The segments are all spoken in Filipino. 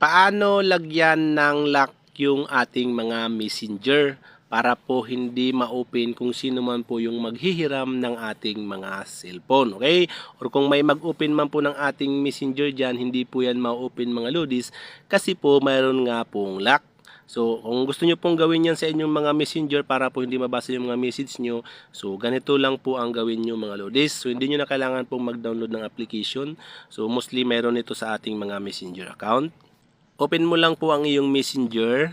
paano lagyan ng lock yung ating mga messenger para po hindi ma-open kung sino man po yung maghihiram ng ating mga cellphone. Okay? Or kung may mag-open man po ng ating messenger dyan, hindi po yan ma-open mga lodis kasi po mayroon nga pong lock. So, kung gusto nyo pong gawin yan sa inyong mga messenger para po hindi mabasa yung mga message nyo, so ganito lang po ang gawin nyo mga lodis. So, hindi nyo na kailangan pong mag-download ng application. So, mostly meron ito sa ating mga messenger account. Open mo lang po ang iyong messenger.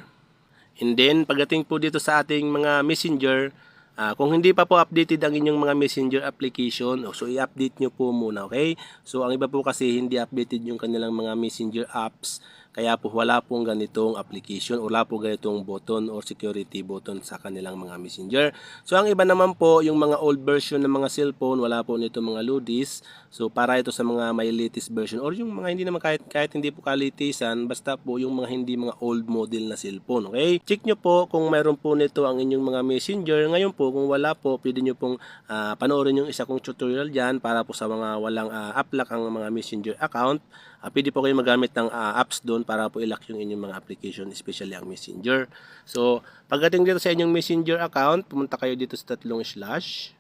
And then, pagdating po dito sa ating mga messenger, ah, kung hindi pa po updated ang inyong mga messenger application, oh, so i-update nyo po muna, okay? So, ang iba po kasi hindi updated yung kanilang mga messenger apps, kaya po wala pong ganitong application, wala po ganitong button or security button sa kanilang mga messenger. So, ang iba naman po, yung mga old version ng mga cellphone, wala po nito mga loodies. So, para ito sa mga may latest version or yung mga hindi naman kahit, kahit hindi po kalitisan, basta po yung mga hindi mga old model na cellphone, okay? Check nyo po kung mayroon po nito ang inyong mga messenger. Ngayon po, kung wala po, pwede nyo pong ah, panoorin yung isa kong tutorial dyan para po sa mga walang uh, uplock ang mga messenger account. Ah, pwede po kayo magamit ng ah, apps doon para po ilock yung inyong mga application, especially ang messenger. So, pagdating dito sa inyong messenger account, pumunta kayo dito sa tatlong slash.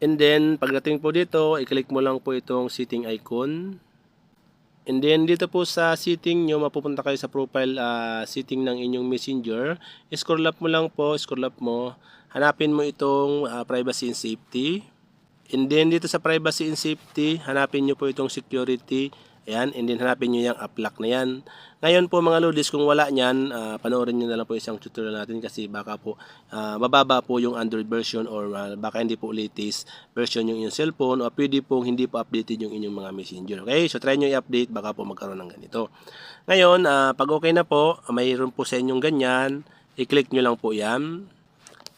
And then, pagdating po dito, i-click mo lang po itong setting icon. And then, dito po sa setting nyo, mapupunta kayo sa profile ah, setting ng inyong messenger. Scroll up mo lang po, scroll up mo. Hanapin mo itong ah, privacy and safety. And then, dito sa privacy and safety, hanapin nyo po itong security. Ayan, and then hanapin nyo yung uplock na yan. Ngayon po mga lodis, kung wala nyan, ah, panoorin nyo na lang po isang tutorial natin kasi baka po ah, mababa po yung Android version or ah, baka hindi po latest version yung inyong cellphone o pwede po hindi po updated yung inyong mga messenger. Okay, so try nyo i-update, baka po magkaroon ng ganito. Ngayon, ah, pag okay na po, mayroon po sa inyong ganyan, i-click nyo lang po yan.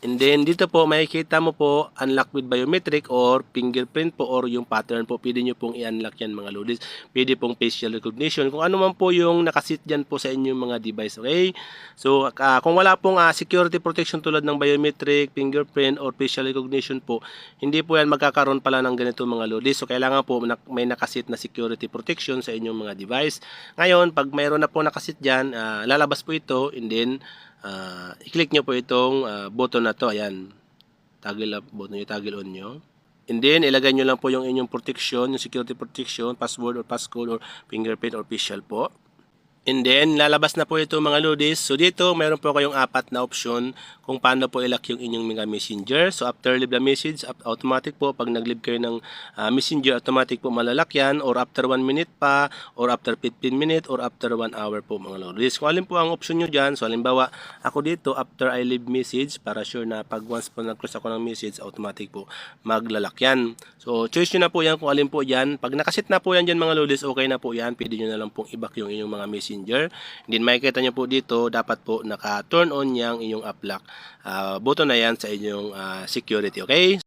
And then dito po makikita mo po unlock with biometric or fingerprint po or yung pattern po. Pwede nyo pong i-unlock yan mga lodis. Pwede pong facial recognition. Kung ano man po yung nakasit dyan po sa inyong mga device. Okay? So ah, kung wala pong ah, security protection tulad ng biometric, fingerprint or facial recognition po, hindi po yan magkakaroon pala ng ganito mga lodis. So kailangan po may nakasit na security protection sa inyong mga device. Ngayon, pag mayroon na po nakasit dyan, ah, lalabas po ito and then ah, i-click nyo po itong ah, button na to. Ayan. Toggle up button nyo, toggle on nyo. And then, ilagay nyo lang po yung inyong protection, yung security protection, password or passcode or fingerprint or facial po. And then, lalabas na po ito mga lodis. So, dito, mayroon po kayong apat na option kung paano po ilock yung inyong mga messenger. So, after leave the message, automatic po, pag nag-leave kayo ng ah, messenger, automatic po malalak yan, or after 1 minute pa, or after 15 minute, or after 1 hour po mga lodis. Kung alin po ang option nyo dyan, so halimbawa, ako dito, after I leave message, para sure na pag once po nag-close ako ng message, automatic po maglalak yan. So, choice nyo na po yan kung alin po yan. Pag nakasit na po yan dyan mga lodis, okay na po yan. Pwede nyo na lang pong i-back yung inyong mga messenger. And then makikita nyo po dito, dapat po naka-turn on yang inyong app lock. Ah, button na yan sa inyong ah, security, okay?